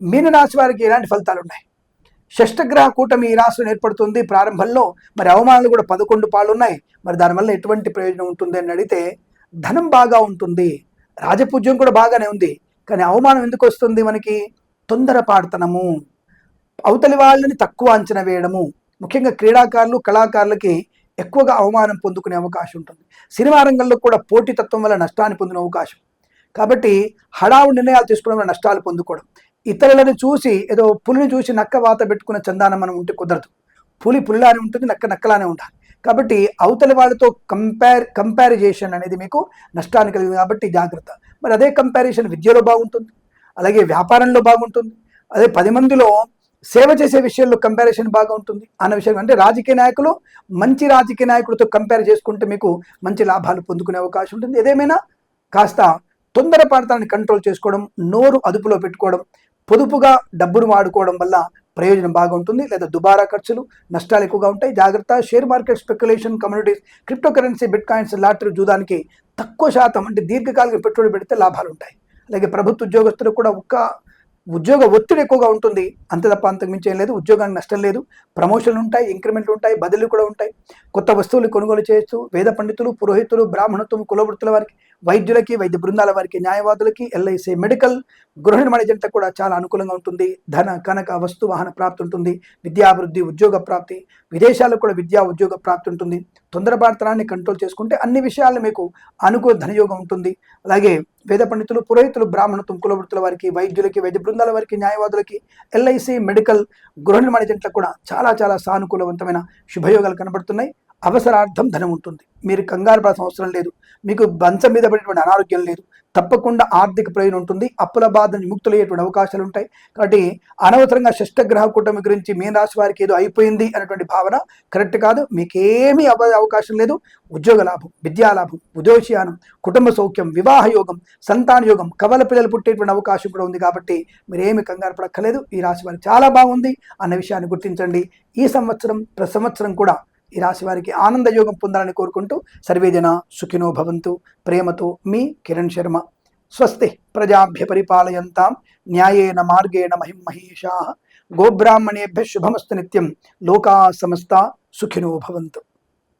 మీనరాశి వారికి ఎలాంటి ఫలితాలు ఉన్నాయి? షష్టగ్రహ కూటమి ఈ రాశిలో ఏర్పడుతుంది. ప్రారంభంలో మరి అవమానాలు కూడా పదకొండు పాలు ఉన్నాయి మరి దానివల్ల ఎటువంటి ప్రయోజనం ఉంటుంది అని అడిగితే ధనం బాగా ఉంటుంది. రాజపూజ్యం కూడా బాగానే ఉంది. కానీ అవమానం ఎందుకు వస్తుంది మనకి? తొందరపాడుతనము అవతలి వాళ్ళని తక్కువ అంచనా వేయడము. ముఖ్యంగా క్రీడాకారులు కళాకారులకి ఎక్కువగా అవమానం పొందుకునే అవకాశం ఉంటుంది. సినిమా రంగంలో కూడా పోటీతత్వం వల్ల నష్టాన్ని పొందిన అవకాశం. కాబట్టి హడావు నిర్ణయాలు తీసుకోవడంలో నష్టాలు పొందుకోవడం. ఇతరులను చూసి ఏదో పులిని చూసి నక్క వాత పెట్టుకున్న చందానం మనం ఉంటే కుదరదు. పులి పులిలానే ఉంటుంది నక్క నక్కలానే ఉండాలి. కాబట్టి అవతలి వాళ్ళతో కంపేర్ కంపారిజేషన్ అనేది మీకు నష్టాన్ని కలిగింది కాబట్టి జాగ్రత్త. మరి అదే కంపారిజన్ విద్యలో బాగుంటుంది అలాగే వ్యాపారంలో బాగుంటుంది అదే పది మందిలో సేవ చేసే విషయంలో కంపారిజన్ బాగా ఉంటుంది అన్న విషయం. అంటే రాజకీయ నాయకులు మంచి రాజకీయ నాయకులతో కంపేర్ చేసుకుంటే మీకు మంచి లాభాలు పొందుకునే అవకాశం ఉంటుంది. ఏదేమైనా కాస్త తొందరపాటుతాన్ని కంట్రోల్ చేసుకోవడం నోరు అదుపులో పెట్టుకోవడం పొదుపుగా డబ్బును వాడుకోవడం వల్ల ప్రయోజనం బాగా ఉంటుంది లేదా దుబారా ఖర్చులు నష్టాలు ఎక్కువగా ఉంటాయి. జాగ్రత్త. Share market speculation communities cryptocurrency bitcoins lottery జూదానికి తక్కువ శాతం అంటే దీర్ఘకాలిక పెట్టుబడి పెడితే లాభాలు ఉంటాయి. అలాగే ప్రభుత్వ ఉద్యోగస్తులకు కూడా ఒక్క ఉద్యోగ ఒత్తిడి ఎక్కువగా ఉంటుంది. అంత తప్ప అంతకు మించి ఏం లేదు. ఉద్యోగానికి నష్టం లేదు. ప్రమోషన్లు ఉంటాయి ఇంక్రిమెంట్లు ఉంటాయి బదిలీలు కూడా ఉంటాయి. కొత్త వస్తువులు కొనుగోలు చేస్తూ వేద పండితులు పురోహితులు బ్రాహ్మణత్వం కులవృత్తుల వారికి వైద్యులకి వైద్య బృందాల వారికి న్యాయవాదులకి ఎల్ఐసి మెడికల్ గృహ నిర్మాణ జంట కూడా చాలా అనుకూలంగా ఉంటుంది. ధన కనక వస్తు వాహన ప్రాప్తి ఉంటుంది. విద్యాభివృద్ధి ఉద్యోగ ప్రాప్తి విదేశాలకు కూడా విద్యా ఉద్యోగ ప్రాప్తి ఉంటుంది. తొందరపాటుతనాన్ని కంట్రోల్ చేసుకుంటే అన్ని విషయాలను మీకు అనుకూల ధనయోగం ఉంటుంది. అలాగే వేద పండితులు పురోహితులు బ్రాహ్మణ తుంకుల వృత్తుల వారికి వైద్యులకి వైద్య బృందాల వారికి న్యాయవాదులకి ఎల్ఐసి మెడికల్ గృహ నిర్మాణ జంటలకు కూడా చాలా చాలా సానుకూలవంతమైన శుభయోగాలు కనబడుతున్నాయి. అవసరార్థం ధనం ఉంటుంది. మీరు కంగారు పడాల్సిన అవసరం లేదు. మీకు బంచం మీద పడేటువంటి అనారోగ్యం లేదు. తప్పకుండా ఆర్థిక ప్రయోజనం ఉంటుంది. అప్పుల బాధ విముక్తులయ్యేటువంటి అవకాశాలు ఉంటాయి. కాబట్టి అనవసరంగా షష్టగ్రహ కూటమి గురించి మీ రాశి వారికి ఏదో అయిపోయింది అనేటువంటి భావన కరెక్ట్ కాదు. మీకేమీ అవ అవకాశం లేదు. ఉద్యోగ లాభం విద్యా లాభం ఉదోషయానం కుటుంబ సౌఖ్యం వివాహ యోగం సంతాన యోగం కవల పిల్లలు పుట్టేటువంటి అవకాశం కూడా ఉంది కాబట్టి మీరేమి కంగారు పడక్కలేదు ఈ రాశి వారికి చాలా బాగుంది అన్న విషయాన్ని గుర్తించండి. ఈ సంవత్సరం ప్రతి సంవత్సరం కూడా ఈ రాశి వారికి ఆనంద యోగం పొందాలని కోరుకుంటూ సర్వేజన సుఖినో భవంతు. ప్రేమతో మీ కిరణ్ శర్మ. స్వస్తి ప్రజాభ్య పరిపాలయంతాం. న్యాయేన మార్గేణ మహిం మహేషా. గోబ్రాహ్మణేభ్య శుభమస్తు నిత్యం. లోకా సమస్త సుఖినో భవంతు.